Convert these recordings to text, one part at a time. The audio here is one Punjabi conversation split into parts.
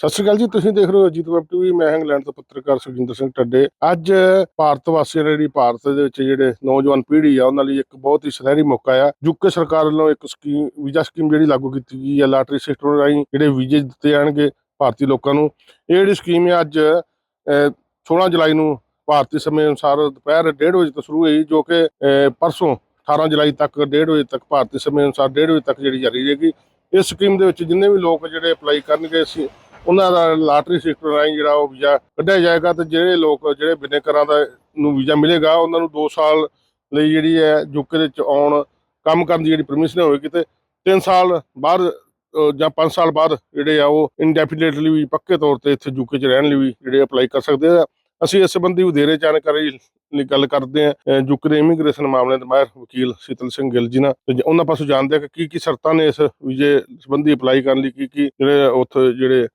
ਸਤਿ ਸ਼੍ਰੀ ਅਕਾਲ ਜੀ ਤੁਸੀਂ ਦੇਖ ਰਹੇ ਹੋ ਅਜੀਤ ਵੈਬ ਟੀਵੀ ਮੈਂ ਇੰਗਲੈਂਡ ਤੋਂ ਪੱਤਰਕਾਰ ਸੁਖਜਿੰਦਰ ਸਿੰਘ ਟੱਡੇ ਅੱਜ ਭਾਰਤ ਵਾਸੀਆਂ ਲਈ ਜਿਹੜੀ ਭਾਰਤ ਦੇ ਵਿੱਚ ਜਿਹੜੇ ਨੌਜਵਾਨ ਪੀੜ੍ਹੀ ਆ ਉਹਨਾਂ ਲਈ ਇੱਕ ਬਹੁਤ ਹੀ ਸੁਨਹਿਰੀ ਮੌਕਾ ਆ। ਯੂਕੇ ਸਰਕਾਰ ਵੱਲੋਂ ਇੱਕ ਸਕੀਮ ਵੀਜ਼ਾ ਸਕੀਮ ਜਿਹੜੀ ਲਾਗੂ ਕੀਤੀ ਗਈ ਆ ਲਾਟਰੀ ਸਿਸਟਮ ਰਾਹੀਂ ਜਿਹੜੇ ਵੀਜ਼ੇ ਦਿੱਤੇ ਜਾਣਗੇ ਭਾਰਤੀ ਲੋਕਾਂ ਨੂੰ। ਇਹ ਜਿਹੜੀ ਸਕੀਮ ਹੈ ਅੱਜ ਅਹ, 16 ਜੁਲਾਈ ਨੂੰ ਭਾਰਤੀ ਸਮੇਂ ਅਨੁਸਾਰ ਦੁਪਹਿਰ 1:30 ਵਜੇ ਤੋਂ ਸ਼ੁਰੂ ਹੋਈ ਜੋ ਕਿ ਪਰਸੋਂ 18 ਜੁਲਾਈ ਤੱਕ 1:30 ਵਜੇ ਤੱਕ ਭਾਰਤੀ ਸਮੇਂ ਅਨੁਸਾਰ 1:30 ਵਜੇ ਤੱਕ ਜਿਹੜੀ ਜਾਰੀ ਰਹੇਗੀ। ਇਸ ਸਕੀਮ ਦੇ ਵਿੱਚ ਜਿੰਨੇ ਵੀ ਲੋਕ ਜਿਹੜੇ ਅਪਲਾਈ ਕਰਨਗੇ ਅਸੀਂ ਉਹਨਾਂ ਦਾ ਲਾਟਰੀ ਸਿਸਟਮ ਰਾਹੀਂ ਜਿਹੜਾ ਉਹ ਵੀਜ਼ਾ ਕੱਢਿਆ ਜਾਏਗਾ ਤੇ ਜਿਹੜੇ ਲੋਕ, ਜਿਹੜੇ ਬਿਨੇ ਕਰਾਂ ਦਾ ਨੂੰ ਵੀਜ਼ਾ ਮਿਲੇਗਾ, ਉਹਨਾਂ ਨੂੰ 2 ਸਾਲ ਲਈ ਜਿਹੜੀ ਹੈ ਯੂਕੇ ਦੇ ਵਿੱਚ ਆਉਣ, ਕੰਮ ਕਰਨ ਦੀ ਜਿਹੜੀ ਪਰਮਿਸ਼ਨ ਹੋਏਗੀ ਤੇ 3 ਸਾਲ ਬਾਅਦ ਜਾਂ 5 ਸਾਲ ਬਾਅਦ ਜਿਹੜੇ ਆ ਉਹ ਇਨਡੈਫੀਨਿਟਲੀ ਵੀ ਪੱਕੇ ਤੌਰ ਤੇ ਇੱਥੇ ਯੂਕੇ 'ਚ ਰਹਿਣ ਲਈ ਵੀ ਜਿਹੜੇ ਅਪਲਾਈ ਕਰ ਸਕਦੇ ਆ। ਅਸੀਂ ਇਸ ਸੰਬੰਧੀ ਵਧੇਰੇ ਜਾਣਕਾਰੀ ਲਈ ਗੱਲ ਕਰਦੇ ਹਾਂ ਯੂਕੇ ਦੇ ਇਮੀਗ੍ਰੇਸ਼ਨ ਮਾਮਲੇ ਦੇ ਮਾਹਿਰ ਵਕੀਲ ਸ਼ੀਤਲ ਸਿੰਘ ਗਿੱਲ ਜੀ ਨਾਲ ਤੇ ਉਹਨਾਂ ਪਾਸੋਂ ਜਾਣਦੇ ਆ ਕਿ ਕੀ ਕੀ ਸ਼ਰਤਾਂ ਨੇ ਇਸ ਵੀਜ਼ੇ ਸੰਬੰਧੀ ਅਪਲਾਈ ਕਰਨ ਲਈ ਕੀ ਕੀ ਜਿਹੜੇ ਉੱਥੇ ਜਿਹੜੇ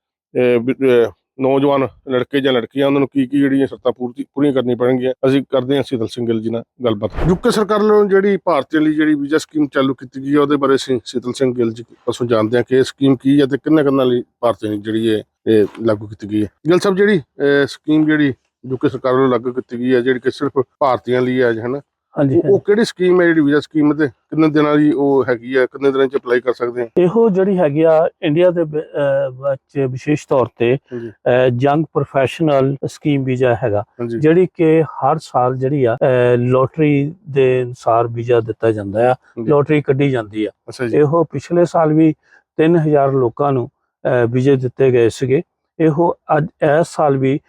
ਨੌਜਵਾਨ ਲੜਕੇ ਜਾਂ ਲੜਕੀਆਂ, ਉਹਨਾਂ ਨੂੰ ਕੀ ਕੀ ਜਿਹੜੀਆਂ ਸ਼ਰਤਾਂ ਪੂਰਤੀ, ਪੂਰੀਆਂ ਕਰਨੀਆਂ ਪੈਣਗੀਆਂ? ਅਸੀਂ ਕਰਦੇ ਹਾਂ ਸ਼ੀਤਲ ਸਿੰਘ ਗਿੱਲ ਜੀ ਨਾਲ ਗੱਲਬਾਤ। ਯੂਕੇ ਸਰਕਾਰ ਵੱਲੋਂ ਜਿਹੜੀ ਭਾਰਤੀਆਂ ਲਈ ਜਿਹੜੀ ਵੀਜ਼ਾ ਸਕੀਮ ਚਾਲੂ ਕੀਤੀ ਗਈ ਹੈ, ਉਹਦੇ ਬਾਰੇ ਅਸੀਂ ਸ਼ੀਤਲ ਸਿੰਘ ਗਿੱਲ ਜੀ ਪਾਸੋਂ ਜਾਣਦੇ ਹਾਂ ਕਿ ਇਹ ਸਕੀਮ ਕੀ ਹੈ ਤੇ ਕਿੰਨਾ ਕਿੰਨਾ ਲਈ ਭਾਰਤੀਆਂ ਲਈ ਜਿਹੜੀ ਇਹ ਇਹ ਲਾਗੂ ਕੀਤੀ ਗਈ ਹੈ। ਗਿੱਲ ਸਾਹਿਬ, ਜਿਹੜੀ ਸਕੀਮ ਜਿਹੜੀ ਯੂਕੇ ਸਰਕਾਰ ਵੱਲੋਂ ਲਾਗੂ ਕੀਤੀ ਗਈ ਹੈ, ਜਿਹੜੀ ਕਿ ਸਿਰਫ ਭਾਰਤੀਆਂ ਲਈ ਹੈ ਹੈ ਹਾਂਜੀ ਉਹ- ਕਿਹੜੀ ਸਕੀਮ ਹੈ ਜਿਹੜੀ ਵੀਜ਼ਾ ਸਕੀਮ ਤੇ? ਕਿੰਨੇ ਦਿਨਾਂ ਦੀ ਉਹ ਹੈਗੀ ਹੈ ਕਿੰਨੇ ਦਿਨਾਂ ਚ ਅਪਲਾਈ ਕਰ ਸਕਦੇ ਹਾਂ ਇਹੋ ਜਿਹੜੀ ਹੈਗੀ ਆ ਇੰਡੀਆ ਦੇ ਵਿੱਚ ਵਿਸ਼ੇਸ਼ ਤੌਰ ਤੇ ਜੰਗ ਪ੍ਰੋਫੈਸ਼ਨਲ ਸਕੀਮ ਵੀਜ਼ਾ ਹੈਗਾ ਜਿਹੜੀ ਕਿ ਹਰ ਸਾਲ ਜਿਹੜੀ ਆ ਲੋਟਰੀ ਦੇ ਅਨੁਸਾਰ ਵੀਜ਼ਾ ਦਿੱਤਾ ਜਾਂਦਾ ਆ। ਲੋਟਰੀ ਕੱਢੀ ਜਾਂਦੀ ਆ। ਇਹੋ ਪਿਛਲੇ ਸਾਲ ਵੀ 3000 ਲੋਕਾਂ ਨੂੰ ਵੀਜ਼ੇ ਦਿੱਤੇ ਗਏ ਸੀਗੇ। ਇਹੋ ਅੱਜ ਇਸ ਸਾਲ ਵੀ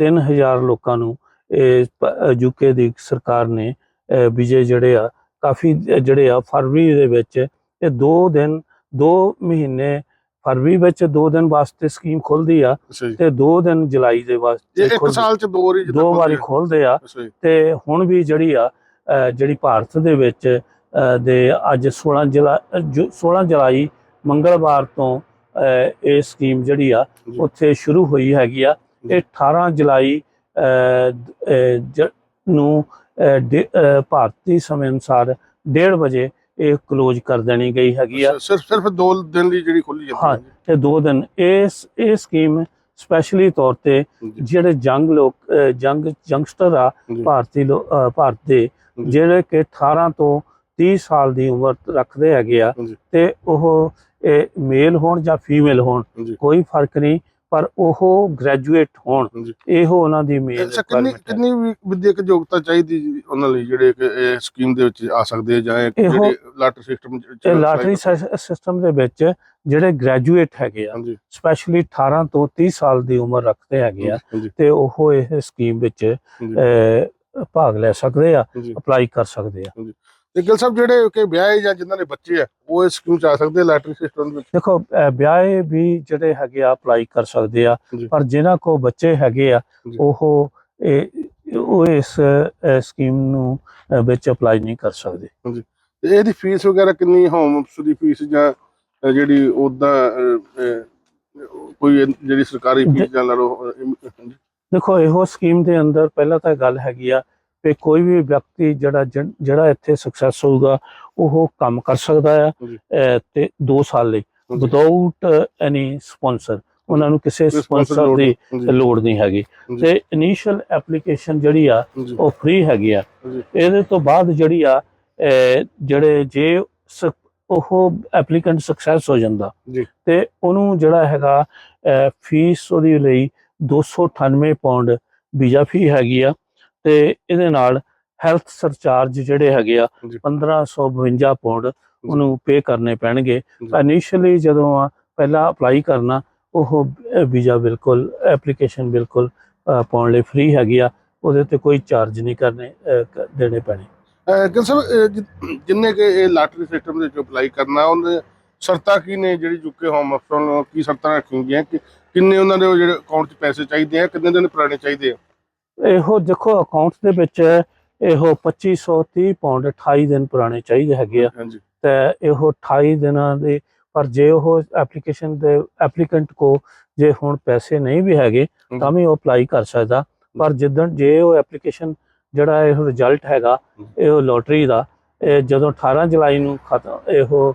3000 ਲੋਕਾਂ ਨੂੰ ਯੂਕੇ ਦੀ ਸਰਕਾਰ ਨੇ ਵੀਜ਼ੇ ਜਿਹੜੇ ਆ ਕਾਫੀ ਜਿਹੜੇ ਆ ਫਰਵਰੀ ਦੇ ਵਿੱਚ ਇਹ 2 ਦਿਨ 2 ਮਹੀਨੇ ਫਰਵਰੀ ਵਿੱਚ 2 ਦਿਨ ਵਾਸਤੇ ਸਕੀਮ ਖੁੱਲਦੀ ਆ ਤੇ 2 ਦਿਨ ਜੁਲਾਈ ਦੇ ਵਾਸਤੇ ਇੱਕ ਸਾਲ ਚ ਦੋ ਵਾਰੀ ਦੋ ਵਾਰੀ ਖੁੱਲਦੀ ਆ। ਤੇ ਹੁਣ ਵੀ ਜਿਹੜੀ ਆ ਜਿਹੜੀ ਭਾਰਤ ਦੇ ਵਿੱਚ ਦੇ ਅੱਜ 16 ਜੁਲਾਈ 16 ਜੁਲਾਈ ਮੰਗਲਵਾਰ ਤੋਂ ਇਹ ਸਕੀਮ ਜਿਹੜੀ ਆ। ਉੱਥੇ ਸ਼ੁਰੂ ਹੋਈ ਹੈਗੀ ਆ। ਇਹ 18 ਜੁਲਾਈ ਨੂੰ ਭਾਰਤੀ ਸਮੇਂ ਅਨੁਸਾਰ 1:30 ਵਜੇ ਇਹ ਕਲੋਜ਼ ਕਰ ਦੇਣੀ ਗਈ ਹੈਗੀ ਆ ਸਿਰਫ ਸਿਰਫ ਦੋ ਦਿਨ ਲਈ ਜਿਹੜੀ ਖੁੱਲੀ ਜਾਂਦੀ ਹਾਂ। ਹੈ ਤੇ ਦੋ ਦਿਨ ਇਸ ਇਹ ਸਕੀਮ ਸਪੈਸ਼ਲੀ ਤੌਰ ਤੇ। ਜਿਹੜੇ ਜੰਗ ਲੋਕ ਜੰਗ ਯੰਗਸਟਰ ਆ। ਭਾਰਤੀ ਭਾਰਤ ਦੇ। ਜਿਹੜੇ ਕਿ 18 ਤੋਂ 30 ਸਾਲ ਦੀ ਉਮਰ ਰੱਖਦੇ ਹੈਗੇ ਆ। ਤੇ ਉਹ ਮੇਲ ਹੋਣ ਜਾਂ ਫੀਮੇਲ ਹੋਣ ਕੋਈ ਫ਼ਰਕ ਨਹੀਂ ਪਰ ਉਹ ਗ੍ਰੈਜੂਏਟ ਹੋਣ। ਇਹੋ ਉਹਨਾਂ ਦੀ ਮੇਨ ਕਿੰਨੀ ਕਿੰਨੀ ਵਿਦਿਅਕ ਯੋਗਤਾ ਚਾਹੀਦੀ ਜੀ ਉਹਨਾਂ ਲਈ ਜਿਹੜੇ ਕਿ ਇਹ ਸਕੀਮ ਦੇ ਵਿੱਚ ਆ ਸਕਦੇ ਜਾਂ ਜਿਹੜੇ ਲਾਟਰੀ ਸਿਸਟਮ ਲਾਟਰੀ ਸਿਸਟਮ ਦੇ ਵਿੱਚ ਜਿਹੜੇ ਗ੍ਰੈਜੂਏਟ ਹੈਗੇ ਆ ਸਪੈਸ਼ਲੀ 18 ਤੋਂ 30 ਸਾਲ ਦੀ ਉਮਰ ਰੱਖਦੇ ਹੈਗੇ ਆ ਤੇ ਉਹ ਇਹ ਸਕੀਮ ਵਿੱਚ ਭਾਗ ਲੈ ਸਕਦੇ ਆ ਅਪਲਾਈ ਕਰ ਸਕਦੇ ਆ। ਤੇ ਗਿਲ ਸਾਹਿਬ ਜਿਹੜੇ ਕਿ ਵਿਆਹੇ ਜਾਂ ਜਿਨ੍ਹਾਂ ਦੇ ਬੱਚੇ ਆ ਉਹ ਇਸ ਸਕੀਮ ਚ ਆ ਸਕਦੇ ਆ ਲਾਟਰੀ ਸਿਸਟਮ ਵਿੱਚ ਦੇਖੋ ਵਿਆਹੇ ਵੀ ਜਿਹੜੇ ਹੈਗੇ ਆ ਅਪਲਾਈ ਕਰ ਸਕਦੇ ਆ। ਪਰ ਜਿਨ੍ਹਾਂ ਕੋ ਬੱਚੇ ਹੈਗੇ ਆ। ਉਹ ਉਹ ਇਸ ਸਕੀਮ ਨੂੰ ਵਿੱਚ ਅਪਲਾਈ ਨਹੀਂ ਕਰ ਸਕਦੇ ਤੇ ਇਹਦੀ ਫੀਸ ਵਗੈਰਾ ਕਿੰਨੀ ਹੋਮ ਦੀ ਫੀਸ ਜਾਂ ਜਿਹੜੀ ਉਦਾਂ ਕੋਈ ਜਿਹੜੀ ਸਰਕਾਰੀ ਫੀਸ ਜਾਂ ਲਾ ਲਓ ਅ, ਇਮ- ਹਾਂਜੀ, ਦੇਖੋ ਇਹੋ ਸਕੀਮ ਦੇ ਅੰਦਰ ਪਹਿਲਾਂ ਤਾਂ ਗੱਲ ਹੈਗੀ ਆ ਕਿ ਕੋਈ ਵੀ ਵਿਅਕਤੀ ਜਿਹੜਾ ਜਿਹੜਾ ਇੱਥੇ ਸਕਸੈਸ ਹੋਊਗਾ ਉਹ ਕੰਮ ਕਰ ਸਕਦਾ ਆ ਤੇ 2 ਸਾਲ ਲਈ। ਵਿਦਆਊਟ ਐਨੀ ਸਪਾਂਸਰ ਉਹਨਾਂ ਨੂੰ ਕਿਸੇ ਸਪਾਂਸਰ ਦੀ ਲੋੜ ਨਹੀਂ ਹੈਗੀ। ਤੇ ਇਨੀਸ਼ੀਅਲ ਐਪਲੀਕੇਸ਼ਨ ਜਿਹੜੀ ਆ ਉਹ ਫ੍ਰੀ ਹੈਗੀ ਆ। ਇਹਦੇ ਤੋਂ ਬਾਅਦ ਜਿਹੜੀ ਆ ਜਿਹੜੇ ਜੇ ਉਹ ਐਪਲੀਕੈਂਟ ਸਕਸੈਸ ਹੋ ਜਾਂਦਾ। ਤੇ ਉਹਨੂੰ ਜਿਹੜਾ ਹੈਗਾ ਫੀਸ ਉਹਦੀ ਲਈ 298 ਪਾਉਂਡ ਵੀਜ਼ਾ ਫੀ ਹੈਗੀ ਆ। ਤੇ ਇਹਦੇ ਨਾਲ ਹੈਲਥ ਸਰਚਾਰਜ ਜਿਹੜੇ ਹੈਗੇ ਆ ਜੀ। 1552 ਪਾਉਂਡ ਉਹਨੂੰ ਪੇ ਕਰਨੇ ਪੈਣਗੇ। ਇਨੀਸ਼ੀਅਲੀ ਜਦੋਂ ਆ ਪਹਿਲਾਂ ਅਪਲਾਈ ਕਰਨਾ ਉਹ ਵੀਜ਼ਾ ਬਿਲਕੁਲ ਐਪਲੀਕੇਸ਼ਨ ਬਿਲਕੁਲ ਪਾਉਣ ਲਈ ਫ੍ਰੀ ਹੈਗੀ ਆ। ਉਹਦੇ ਤੇ ਕੋਈ ਚਾਰਜ ਨਹੀਂ ਕਰਨੇ ਕ- ਦੇਣੇ ਪੈਣੇ। ਅ, ਜਿ- ਜਿੰਨੇ ਕਿ ਇਹ ਲਾਟਰੀ ਸਿਸਟਮ ਦੇ ਵਿੱਚ ਅਪਲਾਈ ਕਰਨਾ ਉਹਨੇ ਸ਼ਰਤਾਂ ਕੀ ਨੇ ਜਿਹੜੀ ਯੂਕੇ ਹੋਮ ਅਫਸਰ ਨੂੰ? ਕੀ ਸ਼ਰਤਾਂ ਰੱਖੀਆਂ ਗਈਆਂ? ਕਿ ਕਿੰਨੇ ਉਹਨਾਂ ਦੇ ਜਿਹੜੇ ਅਕਾਊਂਟ 'ਚ ਪੈਸੇ ਚਾਹੀਦੇ ਆ ਕਿੰਨੇ ਦਿਨ ਪੁਰਾਣੇ ਚਾਹੀਦੇ ਆ? ਇਹੋ ਦੇਖੋ ਅਕਾਊਂਟ ਦੇ ਵਿੱਚ ਇਹੋ 2530 ਪਾਉਂਡ 28 ਦਿਨ ਪੁਰਾਣੇ ਚਾਹੀਦੇ ਹੈਗੇ ਆ। ਹਾਂਜੀ। ਤੇ ਇਹੋ 28 ਦਿਨਾਂ ਦੇ ਪਰ ਜੇ ਉਹ ਐਪਲੀਕੇਸ਼ਨ ਦੇ ਐਪਲੀਕੈਂਟ ਕੋ ਜੇ ਹੁਣ ਪੈਸੇ ਨਹੀਂ ਵੀ ਹੈਗੇ ਤਾਂ ਵੀ ਉਹ ਅਪਲਾਈ ਕਰ ਸਕਦਾ। ਪਰ ਜਿੱਦਣ ਜੇ ਉਹ ਐਪਲੀਕੇਸ਼ਨ ਜਿਹੜਾ ਇਹ ਰਿਜ਼ਲਟ ਹੈਗਾ ਇਹ ਲੋਟਰੀ ਦਾ ਇਹ ਜਦੋਂ 18 ਜੁਲਾਈ ਨੂੰ ਖਤਮ ਇਹੋ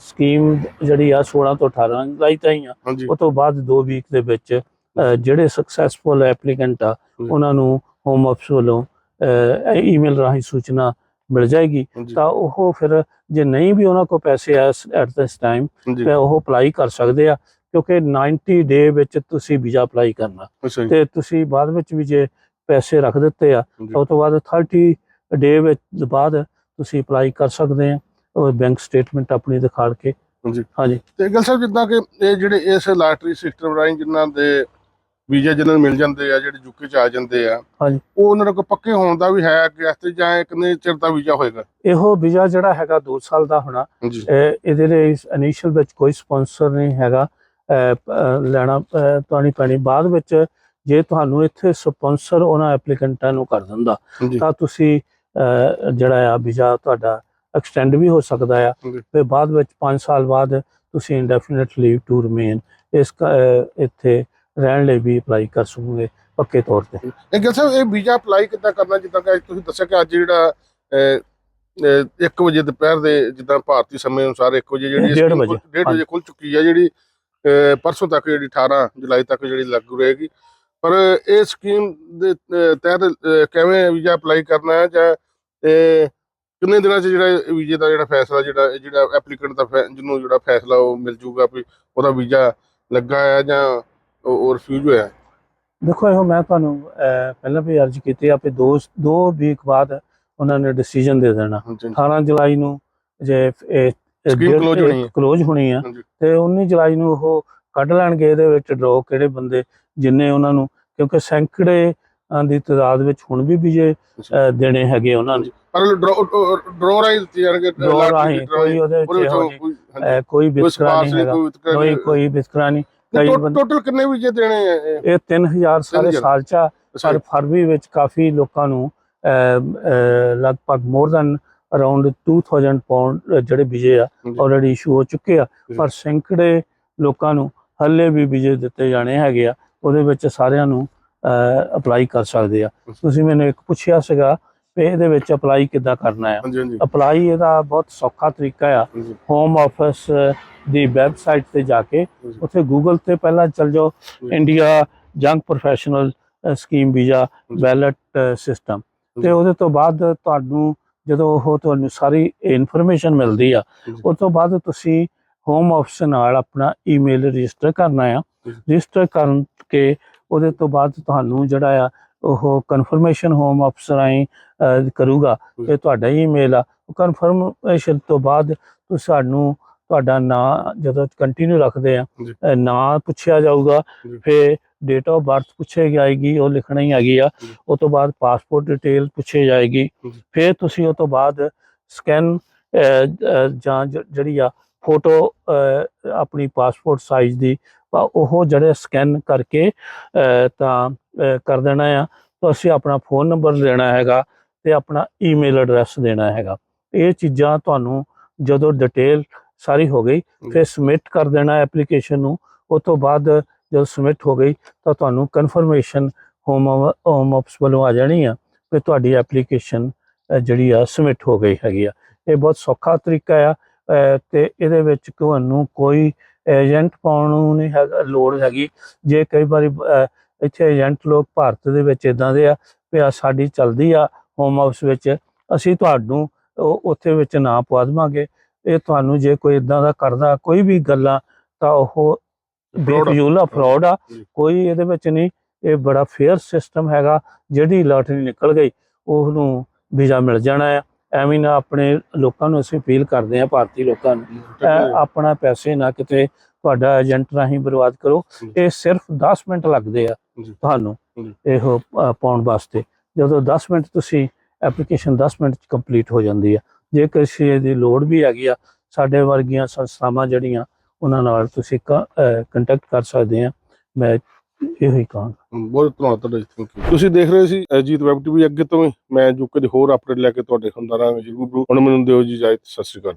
ਸਕੀਮ ਜਿਹੜੀ ਆ 16 ਤੋਂ 18 ਜੁਲਾਈ ਤਾਈਂ ਆ ਉਹ ਤੋਂ ਬਾਅਦ 2 ਵੀਕ ਦੇ ਵਿੱਚ ਜਿਹੜੇ ਸਕਸੈਸਫੁਲ ਐਪਲੀਕੈਂਟ ਆ। ਉਹਨਾਂ ਨੂੰ ਹੋਮ ਆਫਿਸ ਵੱਲੋਂ ਈਮੇਲ ਰਾਹੀਂ ਸੂਚਨਾ ਮਿਲ ਜਾਏਗੀ। ਤਾਂ ਉਹ ਫਿਰ ਜੇ ਨਹੀਂ ਵੀ ਉਹਨਾਂ ਕੋਲ ਪੈਸੇ ਆ ਐਟ ਦਿਸ ਟਾਈਮ ਤੇ ਉਹ ਅਪਲਾਈ ਕਰ ਸਕਦੇ ਆ ਕਿਉਂਕਿ 90 ਡੇ ਵਿੱਚ ਤੁਸੀਂ ਵੀਜ਼ਾ ਅਪਲਾਈ ਕਰਨਾ। ਤੇ ਤੁਸੀਂ ਬਾਅਦ ਵਿੱਚ ਵੀ ਜੇ ਪੈਸੇ ਰੱਖ ਦਿੱਤੇ ਆ। ਤਾਂ ਉਹ ਤੋਂ ਬਾਅਦ 30 ਡੇ ਵਿੱਚ ਬਾਅਦ ਤੁਸੀਂ ਅਪਲਾਈ ਕਰ ਸਕਦੇ ਆ ਉਹ ਬੈਂਕ ਸਟੇਟਮੈਂਟ ਆਪਣੀ ਦਿਖਾ ਕੇ। ਹਾਂਜੀ। ਹਾਂਜੀ। ਤੇ ਗੱਲ ਸਾਹਿਬ ਜਿੱਦਾਂ ਕਿ ਇਹ ਜਿਹੜੇ ਇਸ ਲਾਟਰੀ ਸਿਸਟਮ ਰਾਹੀਂ ਜਿਨ੍ਹਾਂ ਦੇ ਵੀਜ਼ਾ ਜਿਹਨਾਂ ਨੂੰ ਮਿਲ ਜਾਂਦੇ ਆ ਜਿਹੜੇ ਯੂਕੇ ਚ ਆ ਜਾਂਦੇ ਆ ਹਾਂਜੀ। ਉਹ ਉਹਨਾਂ ਕੋਲ ਪੱਕੇ ਹੋਣ ਦਾ ਵੀ ਹੈ ਕਿ ਇਸ ਤੇ ਜਾਂ ਕਿੰਨੇ ਚਿਰ ਦਾ ਵੀਜ਼ਾ ਹੋਏਗਾ? ਇਹੋ ਵੀਜ਼ਾ ਜਿਹੜਾ ਹੈਗਾ 2 ਸਾਲ ਦਾ ਹੋਣਾ। ਇਹਦੇ ਲਈ ਇਨੀਸ਼ੀਅਲ ਵਿੱਚ ਕੋਈ ਸਪਾਂਸਰ ਨਹੀਂ ਹੈਗਾ। ਲੈਣਾ ਤੁਹਾਡੀ ਪੈਣੀ ਬਾਅਦ ਵਿੱਚ ਜੇ ਤੁਹਾਨੂੰ ਇੱਥੇ ਸਪਾਂਸਰ ਉਹਨਾਂ ਐਪਲੀਕੈਂਟਾਂ ਨੂੰ ਕਰ ਦਿੰਦਾ ਤਾਂ ਤੁਸੀਂ ਜਿਹੜਾ ਆ ਵੀਜ਼ਾ ਤੁਹਾਡਾ ਐਕਸਟੈਂਡ ਵੀ ਹੋ ਸਕਦਾ ਆ। ਫਿਰ ਬਾਅਦ ਵਿੱਚ 5 ਸਾਲ ਬਾਅਦ ਤੁਸੀਂ ਇੰਡੈਫੀਨਿਟ ਲੀਵ ਟੂ ਰਿਮੇਨ ਇਸ ਇੱਥੇ ਰਹਿਣ ਲਈ ਵੀ ਅਪਲਾਈ ਕਰ ਸਕੋਗੇ ਪੱਕੇ ਤੌਰ ਤੇ। ਇਹ ਗੱਲ ਸਾਹਿਬ ਇਹ ਵੀਜ਼ਾ ਅਪਲਾਈ ਕਿੱਦਾਂ ਕਰਨਾ ਜਿੱਦਾਂ ਕਿ ਤੁਸੀਂ ਦੱਸਿਆ ਕਿ ਅੱਜ ਜਿਹੜਾ 1 ਵਜੇ ਦੁਪਹਿਰ ਦੇ ਜਿੱਦਾਂ ਭਾਰਤੀ ਸਮੇਂ ਅਨੁਸਾਰ 1 ਵਜੇ ਜਿਹੜੀ ਡੇਢ ਸਕੀਮ ਵਜੇ, ਖੁੱਲ- ਚੁੱਕੀ ਹੈ ਜਿਹੜੀ ਪਰਸੋਂ ਤੱਕ ਜਿਹੜੀ 18 ਜੁਲਾਈ ਤੱਕ ਜਿਹੜੀ ਲਾਗੂ ਰਹੇਗੀ। ਪਰ ਇਹ ਸਕੀਮ ਦੇ ਤਹਿਤ ਕਿਵੇਂ ਵੀਜ਼ਾ ਅਪਲਾਈ ਕਰਨਾ ਹੈ ਜਾਂ ਕਿੰਨੇ ਦਿਨਾਂ 'ਚ ਜਿਹੜਾ ਵੀਜ਼ੇ ਦਾ ਜਿਹੜਾ ਫੈਸਲਾ ਜਿਹੜਾ ਜਿਹੜਾ ਐਪਲੀਕੈਂਟ ਦਾ ਜਿਹਨੂੰ ਜਿਹੜਾ ਫੈਸਲਾ ਉਹ ਮਿਲ ਜੂਗਾ ਵੀ ਉਹਦਾ ਵੀਜ਼ਾ ਲੱਗਾ ਹੈ ਜਾਂ ਉਹ ਰਿਫਿਊਜ਼ ਹੋਇਆ ਹੈ? ਦੇਖੋ ਇਹੋ ਮੈਂ ਤੁਹਾਨੂੰ ਅਹ, ਪਹਿਲਾਂ ਵੀ ਅਰਜ਼ ਕੀਤੀ ਆ ਕਿ ਦੋ ਦੋ ਵੀਕ ਬਾਅਦ ਉਹਨਾਂ ਨੇ ਡਿਸੀਜਨ ਦੇ ਦੇਣਾ। ਹਾਂਜੀ 18 ਜੁਲਾਈ ਨੂੰ ਜੇ Scheme close ਹੋਣੀ ਹੈ। ਕਲੋਜ਼ ਹੋਣੀ ਆ ਹਾਂਜੀ। ਤੇ 19 ਜੁਲਾਈ ਨੂੰ ਉਹ ਕੱਢ ਲੈਣਗੇ ਇਹਦੇ ਵਿੱਚ ਡਰੋ ਕਿਹੜੇ ਬੰਦੇ ਜਿੰਨੇ ਉਹਨਾਂ ਨੂੰ ਕਿਉਂਕਿ ਸੈਂਕੜੇ ਦੀ ਤਾਦਾਦ ਵਿੱਚ ਹੁਣ ਵੀ ਵੀਜ਼ੇ ਅਹ, ਦੇਣੇ ਹੈਗੇ ਉਹਨਾਂ ਨੂੰ। ਪਰ ਡਰੋ ਰਾਈ ਦਿੱਤੀ ਜਾਣਗੇ ਡਰੋ ਰਾਹੀਂ ਕੋਈ ਉਹਦੇ ਵਿੱਚ ਇਹੋ ਜਿਹੀ, ਅਹ, ਕੋਈ ਕੋਈ ਵਿਤਕਰਾ ਸਪਾਰਸ਼ ਨਹੀਂ ਨਹੀਂ ਹੈਗਾ। ਕੋਈ ਵਿਤਕਰਾ ਕੋਈ ਨਹੀਂ। ਕੋਈ ਵਿਤਕਰਾ ਨਹੀਂ। ਕਈ ਬੰਦੇ ਟੋਟਲ ਕਿੰਨੇ ਵੀਜ਼ੇ ਦੇਣੇ ਆ ਇਹ? ਇਹ 3000 ਸਾਰੇ 3000 ਸਾਲ ਚ ਪਰ ਫਰਵਰੀ ਵਿੱਚ ਕਾਫੀ ਲੋਕਾਂ ਨੂੰ ਲਗਭਗ ਮੋਰ ਦੈਨ ਅਰਾਊਂਡ 2000 ਪਾਉਂਡ ਜਿਹੜੇ ਵੀਜ਼ੇ ਆ। ਆਲਰੇਡੀ ਇਸ਼ੂ ਹੋ ਚੁੱਕੇ ਆ। ਪਰ ਸੈਂਕੜੇ ਲੋਕਾਂ ਨੂੰ ਹੱਲੇ ਵੀ ਵੀਜ਼ੇ ਦਿੱਤੇ ਜਾਣੇ ਹੈਗੇ ਆ ਉਹਦੇ ਵਿੱਚ ਸਾਰਿਆਂ ਨੂੰ ਅਪਲਾਈ ਕਰ ਸਕਦੇ ਆ। ਤੁਸੀਂ ਮੈਨੂੰ ਇੱਕ ਪੁੱਛਿਆ ਸੀਗਾ ਵੀ ਇਹਦੇ ਵਿੱਚ ਅਪਲਾਈ ਕਿੱਦਾਂ ਕਰਨਾ ਆ? ਅਪਲਾਈ ਇਹਦਾ ਬਹੁਤ ਸੌਖਾ ਤਰੀਕਾ ਆ। ਹੋਮ ਆਫਿਸ ਦੀ ਵੈਬਸਾਈਟ ਤੇ ਜਾ ਕੇ। ਉੱਥੇ ਗੂਗਲ ਤੇ ਪਹਿਲਾਂ ਚਲ ਜਾਓ। India young professional scheme visa. Ballot system. ਤੇ ਉਹਦੇ ਤੋਂ ਬਾਅਦ ਤੁਹਾਨੂੰ ਜਦੋਂ ਉਹ ਤੁਹਾਨੂੰ ਸਾਰੀ ਇਨਫੋਰਮੇਸ਼ਨ ਮਿਲਦੀ ਆ। ਉਸ ਤੋਂ ਬਾਅਦ ਤੁਸੀਂ ਹੋਮ ਆਫਿਸ ਨਾਲ ਆਪਣਾ ਈਮੇਲ ਰਜਿਸਟਰ ਕਰਨਾ ਆ। ਰਜਿਸਟਰ ਕਰਨ ਕੇ ਉਹਦੇ ਤੋਂ ਬਾਅਦ ਤੁਹਾਨੂੰ ਜਿਹੜਾ ਆ ਉਹ ਕਨਫਰਮੇਸ਼ਨ ਹੋਮ ਆਫਿਸ ਰਾਹੀਂ ਅਹ, ਕਰੂਗਾ। ਇਹ ਤੁਹਾਡਾ ਈਮੇਲ ਆ ਕਨਫਰਮੇਸ਼ਨ ਤੋਂ ਬਾਅਦ ਤੁਸੀਂ ਸਾਨੂੰ ਤੁਹਾਡਾ ਨਾਂ ਜਦੋਂ ਕੰਟੀਨਿਊ ਰੱਖਦੇ ਆ ਨਾਂ ਪੁੱਛਿਆ ਜਾਊਗਾ। ਫਿਰ ਡੇਟ ਆਫ ਬਰਥ ਪੁੱਛੇ ਜਾਏਗੀ ਉਹ ਲਿਖਣਾ ਹੀ ਹੈਗੀ ਆ। ਉਸ ਤੋਂ ਬਾਅਦ ਪਾਸਪੋਰਟ ਡਿਟੇਲ ਪੁੱਛੇ ਜਾਏਗੀ। ਫਿਰ ਤੁਸੀਂ ਉਹ ਤੋਂ ਬਾਅਦ ਸਕੈਨ ਜਾਂ ਜਿਹੜੀ ਆ ਫੋਟੋ ਆਪਣੀ ਪਾਸਪੋਰਟ ਸਾਈਜ਼ ਦੀ ਉਹ ਜਿਹੜੇ ਸਕੈਨ ਕਰਕੇ ਤਾਂ ਕਰ ਦੇਣਾ ਆ ਤਾਂ ਅਸੀਂ ਆਪਣਾ ਫੋਨ ਨੰਬਰ ਦੇਣਾ ਹੈਗਾ ਤੇ ਆਪਣਾ ਈਮੇਲ ਐਡਰੈਸ ਦੇਣਾ ਹੈਗਾ ਇਹ ਚੀਜ਼ਾਂ ਤੁਹਾਨੂੰ ਜਦੋਂ ਡਿਟੇਲ ਸਾਰੀ ਹੋ ਗਈ। ਫਿਰ ਸਬਮਿਟ ਕਰ ਦੇਣਾ ਐਪਲੀਕੇਸ਼ਨ ਨੂੰ। ਉਸ ਤੋਂ ਬਾਅਦ ਜਦੋਂ ਸਬਮਿਟ ਹੋ ਗਈ ਤਾਂ ਤੁਹਾਨੂੰ ਕਨਫਰਮੇਸ਼ਨ ਹੋਮ ਹੋਮ ਆਫਿਸ ਵੱਲੋਂ ਆ ਜਾਣੀ ਆ ਕਿ ਤੁਹਾਡੀ ਐਪਲੀਕੇਸ਼ਨ ਜਿਹੜੀ ਆ ਸਬਮਿਟ ਹੋ ਗਈ ਹੈਗੀ ਆ। ਇਹ ਬਹੁਤ ਸੌਖਾ ਤਰੀਕਾ ਆ ਤੇ ਇਹਦੇ ਵਿੱਚ ਤੁਹਾਨੂੰ ਕੋਈ ਏਜੰਟ ਪਾਉਣ ਨੂੰ ਨਹੀਂ ਹੈਗਾ ਲੋੜ ਹੈਗੀ। ਜੇ ਕਈ ਵਾਰੀ ਇੱਥੇ ਏਜੰਟ ਲੋਕ ਭਾਰਤ ਦੇ ਵਿੱਚ ਇਦਾਂ ਦੇ ਆ ਵੀ ਆ ਸਾਡੀ ਚੱਲਦੀ ਆ ਹੋਮ ਹਾਊਸ ਵਿੱਚ ਅਸੀਂ ਤੁਹਾਨੂੰ ਉਹ ਉੱਥੇ ਵਿੱਚ ਨਾ ਪਵਾ ਦੇਵਾਂਗੇ। ਇਹ ਤੁਹਾਨੂੰ ਜੇ ਕੋਈ ਇਦਾਂ ਦਾ ਕਰਦਾ ਕੋਈ ਵੀ ਗੱਲਾਂ ਤਾਂ ਉਹ ਬੇਫਜ਼ੂਲ ਫਰਾਡ ਆ। ਕੋਈ ਇਹਦੇ ਵਿੱਚ ਨਹੀਂ ਇਹ ਬੜਾ ਫੇਅਰ ਸਿਸਟਮ ਹੈਗਾ ਜਿਹੜੀ ਲਾਟਰੀ ਨਿਕਲ ਗਈ ਉਹਨੂੰ ਵੀਜ਼ਾ ਮਿਲ ਜਾਣਾ ਆ ਐਵੇਂ ਨਾ ਆਪਣੇ ਲੋਕਾਂ ਨੂੰ ਅਸੀਂ ਅਪੀਲ ਕਰਦੇ ਆ ਭਾਰਤੀ ਲੋਕਾਂ ਨੂੰ ਆਪਣਾ ਪੈਸੇ ਨਾ ਕਿਤੇ ਤੁਹਾਡਾ ਏਜੰਟ ਰਾਹੀਂ ਬਰਬਾਦ ਕਰੋ। ਇਹ ਸਿਰਫ 10 ਮਿੰਟ ਲੱਗਦੇ ਆ। ਤੁਹਾਨੂੰ। ਇਹੋ ਪਾਉਣ ਵਾਸਤੇ ਜਦੋਂ 10 ਮਿੰਟ ਤੁਸੀਂ ਐਪਲੀਕੇਸ਼ਨ 10 ਮਿੰਟ ਚ ਕੰਪਲੀਟ ਹੋ ਜਾਂਦੀ ਆ ਜੇ ਕਿਸੇ ਦੀ ਲੋੜ ਵੀ ਹੈਗੀ ਆ, ਸਾਡੇ ਵਰਗੀਆਂ ਸੰਸਥਾਵਾਂ ਜਿਹੜੀਆਂ, ਉਹਨਾਂ ਨਾਲ ਤੁਸੀਂ ਕੰਟੈਕਟ ਕਰ ਸਕਦੇ ਆ। ਮੈਂ ਇਹੋ ਹੀ ਕਹਾਂਗਾ। ਬਹੁਤ ਧੰਨਵਾਦ ਤੁਹਾਡਾ ਜੀ ਥੈਂਕ ਯੂ ਤੁਸੀਂ ਦੇਖ ਰਹੇ ਸੀ ਅਜੀਤ ਵੈਬ ਟੀਵੀ ਅੱਗੇ ਤੋਂ ਵੀ। ਮੈਂ ਜੁਕੇ ਦੇ ਹੋਰ ਅਪਡੇਟ ਲੈ ਕੇ ਤੁਹਾਡੇ ਹੁੰਦਾ ਰਹਾਂਗਾ ਜੀ ਰੂਬਰੂ ਹੁਣ ਮੈਨੂੰ ਦਿਓ ਜੀ ਇਜਾਜ਼ਤ, ਸਤਿ ਸ਼੍ਰੀ ਅਕਾਲ।